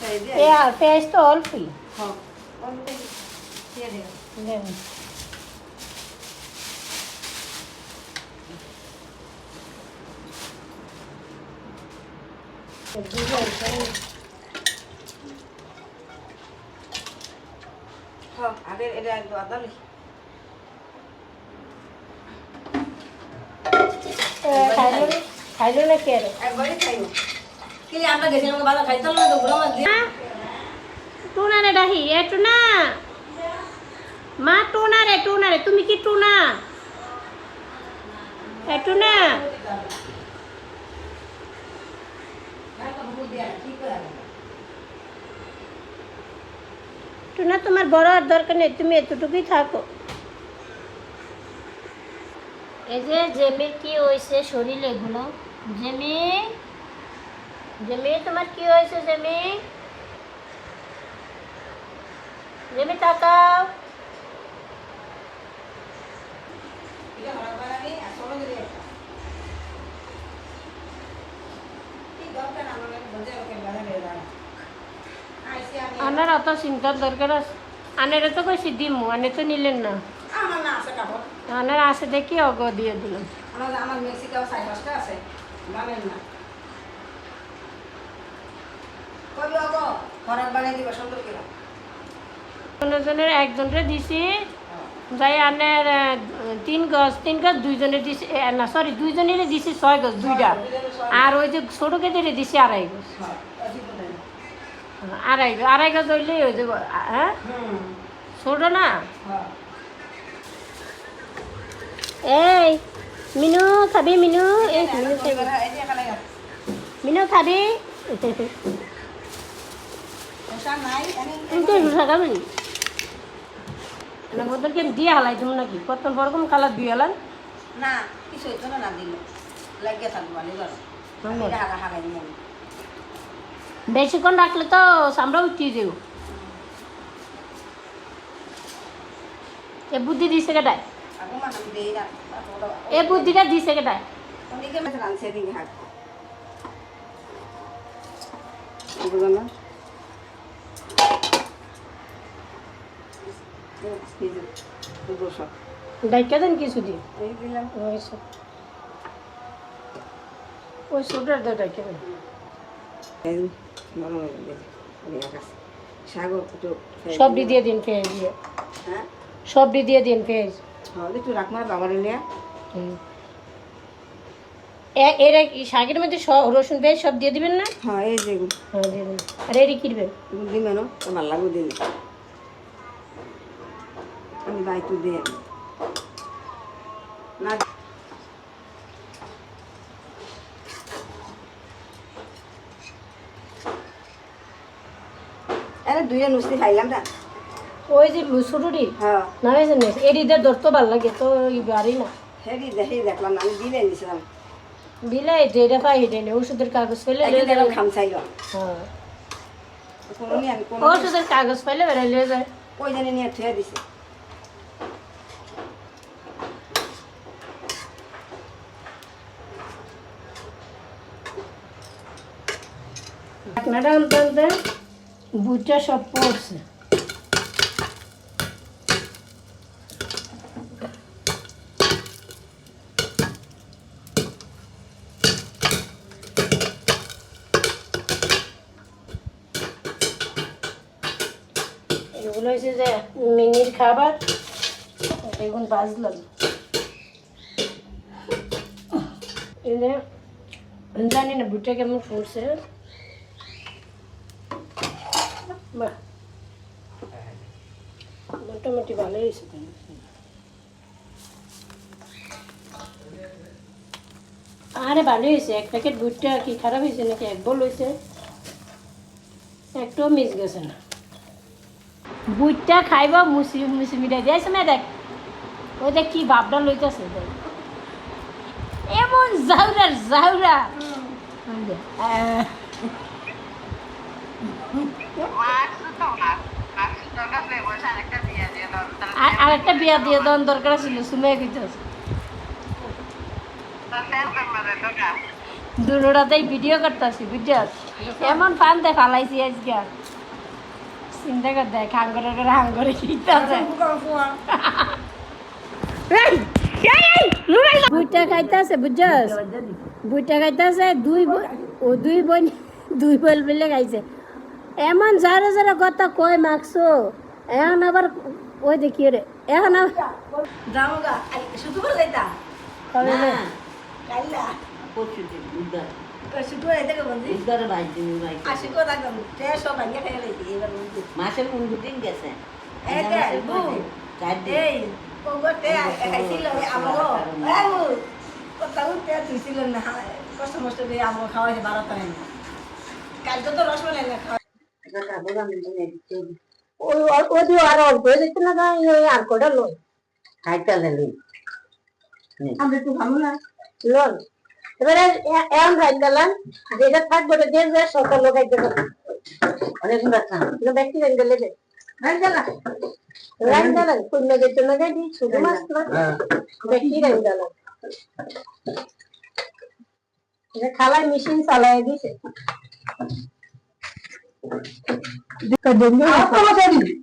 পেঁয়াজ পেঁয়াজ তো অল্পই দেন। আগে এটা একদম আদা লিখি এ, খাইলো না- খাইলো না কে রে একবারই খাইব কি আমরা গেছিলাম বাজার খাইতাম না তো বুড়ো মাছ দিয়ে। টুনা রে ডাহি এ টুনা। মা টুনা রে টুনা রে তুমি কি টুনা? এ টুনা। টুনা তোমার বড় আর দরকার নেই তুমি এতটুকুই থাকো। এই যে জেমির কি হয়েছে শরীর এগুলো জেমি জেমি তোমার কি হয়েছে জেমি জেমি তাকাও আনার অত চিন্তার দরকার আছে আনারে তো কইছি দিমু আনে তো নিলেন না আনার আছে দেখি অগ দিয়ে দিলাম আমার আমার মেক্সিকাও সাইড পাঁচটা আছে না কবি অগ ঘরাত বানাই দিব সুন্দর করে জনের একজনের দিছি যাই আনের তিন গজ তিন গজ দুইজনের দিছি না সরি দুইজনের দিছি ছয় গজ দুইটা আর ওই যে ছোট কেটে দিছি আড়াই গজ আড়াই গজ আড়াই গজ হইলে ওই যে হ্যাঁ ছোট না হ্যাঁ এই মিনু খাবি মিনু এই মিনু খাবি মিনু খাবি তুমি তো রুষা খাবি না ওদেরকে দিয়ে হালাই তুমি নাকি? কত বরকম কালার দিয়ে হালান না কিছু হইতো না না দিল। লাগিয়ে থাকব ভালো করো এটা হাগা বেশিক্ষণ রাখলে তো আমরা উঠিয়ে যাব এ বুদ্ধি দিছে কেটায় না এ বুদ্ধিটা দিছে কেটায় রানছে দিকে হাগ এগুলো না এই যে দুটো সব ডাইকা দেন কিছু ওই সব। সোটার দিয়ে ডাইকা দেন। সবটি দিয়ে দিন পেঁয়াজ দিয়ে। হ্যাঁ? সবটি দিয়ে দিন পেঁয়াজ বাবার এরা কি শাকের মধ্যে সব রসুন পেঁয়াজ সব দিয়ে দিবেন না? হ্যাঁ এই যে হ্যাঁ দিয়ে দিন। আর এটি কিনবেন? দিবে না ভালো লাগবে দিন আমি বাইতু দিয়ে না আরে দুইটা নুসতি খাইলাম না। ওই যে ছোটটি হ্যাঁ। না হয়েছে না এটিতে ধরতে ভালো লাগে তো বাড়ি না। হেরি দেখি দেখলাম আমি দিলে নিছিলাম বিলাই যেটা পাই এটা নেই ওষুধের কাগজ পাইলে একদিন লিয়ে দেখলাম যাবে। খাম চাইল। হ্যাঁ। ওষুধের কাগজ পাইলে বেড়ে লিয়ে যায়। ওই জানি নিয়ে থুয়ে দিছে। ঢাকনাটা আনতে বুটটা সব পড়ছে। এগুলো হয়েছে যে মিনির খাবার, বেগুন জানি না বুটটা কেমন পড়ছে বাহ মোটামুটি ভালোই হয়েছে। আরে ভালোই হয়েছে এক প্যাকেট বুটটা কি খারাপ হয়েছে নাকি? এক বল হয়েছে। একটাও মিস গেছে না। বুটটা খাইব মুসি মুসি মিঠাই দিয়েছে না দেখ। ওই দেখ কি ভাবটা লইতেছে দেখ। এমন জাউরা। জাউরা। আর বিয়া দিয়ে দেওয়ার দরকার ছিল শুনে দুটাতেই ভিডিও করতেছি ভিডিও এমন ফান্দে ফালাইছি আজকে। চিন্তা কর দেখ করে হাঙ্গরে খিতাছে বুইটা খাইতাছে বুঝছস? বুইটা খাইতাছে দুই ও দুই বোন দুই বোন বলে খাইছে। এমন যারা যারা কথা কয় মাখছো এখন আবার ওই দেখি রে? এখন বন্ধু? দিন গেছি। মাসের না। কষ্ট মষ্ট দিয়ে খাওয়াইছে বারো টাকা কালকে তো রসমালাই খাওয়া ওদি আর অল্প হয়ে না ওই আর কটা খাইতে এবারে এমন রাখ গেলাম যেটা থাকবে ওটা দিয়ে যায় সকাল লোক অনেক রাখা ব্যক্তি রাখ গেলে দে ভাই জ্বালা রাখ গেলাম শূন্য যেতে না গাই শুধু মাছ না ব্যক্তি রাখ গেলাম খালাই মেশিন চালাই দিছে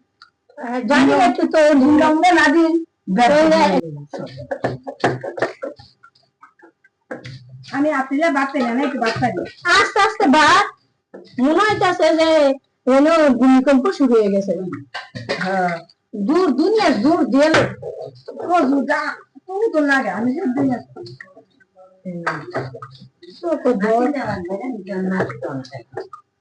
জানি একটু তো ঢিঙ্গাঙ্গে না দিন আমি আপনিরা বাদ পেলে না একটু বাদ পাই আস্তে আস্তে বাদ মনে হইতেছে যে এলো ভূমিকম্প শুরু হয়ে গেছে দূর দুনিয়া দূর দিলে ও জুটা তুমি তো লাগে আমি সব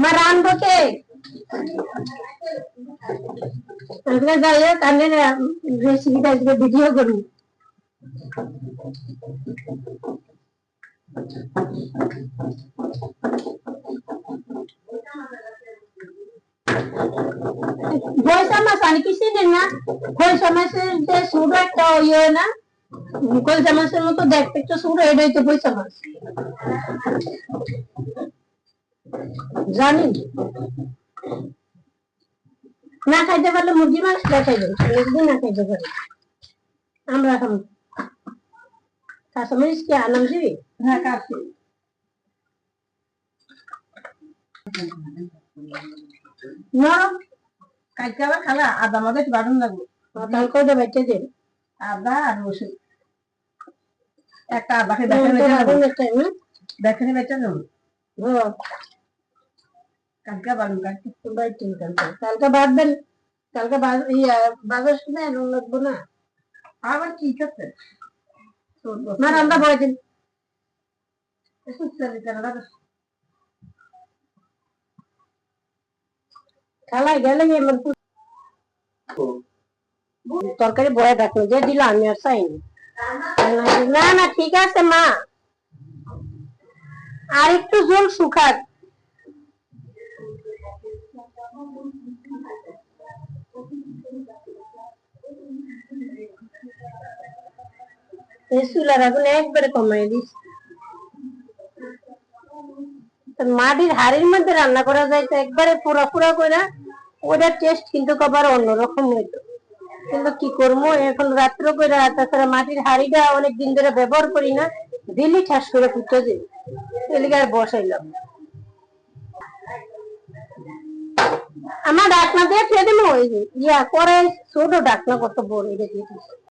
মা রানবো কে আজকে যাই হোক আমি রেসিপিটা আজকে ভিডিও করি পয়সা মাছ আর কিছু নেই না পয়সা মাছের যে ছোট ইয়ে মাছের মতো দেখতে একটু ছোট এটাই তো পয়সা মাছ জানি। না খাইতে পারলে মুরগি মাছ খাইবেন মুরগি না খাইতে পারে। আমরা এখন কাঁচামরিচ কি আনাম দিবি? হ্যাঁ কাটছি না। কালকে আবার খালা আদা একটু বাটন লাগবে। তাহলে কয়টা বাইতে দিন আদা আর রসুন একটা আদাকে দেখে বেচে নেব। দেখে বেচে নেব কালকে বাড়ুন কালকে। কালকে বাঁধবেন কালকে বাজার সময় আনুন লাগবো না। আবার কি করছে? না রান্না ভয় দিন খালাই গেলে তরকারি বয়ে রাখল যে দিল, আমি আর চাইনি। না না, ঠিক আছে, মা। আর একটু জল শুকাক চুলার আগুন একবারে কমাই দিস। মাটির হাড়ির মধ্যে রান্না করা যায় তো একবারে পুরা পুরা করে ওটার টেস্ট কিন্তু আবার অন্যরকম হইতো। কিন্তু কি করব? এখন রাত্র করে তাছাড়া মাটির হাড়িটা অনেক দিন ধরে ব্যবহার করি না, দিলি ঠাস করে ফুটতে যে এলিগে আর বসাইলাম আমার ডাকনা দিয়ে ফেলে দিলো ইয়া করে ছোট ডাকনা কত বড়, এটা দিয়ে।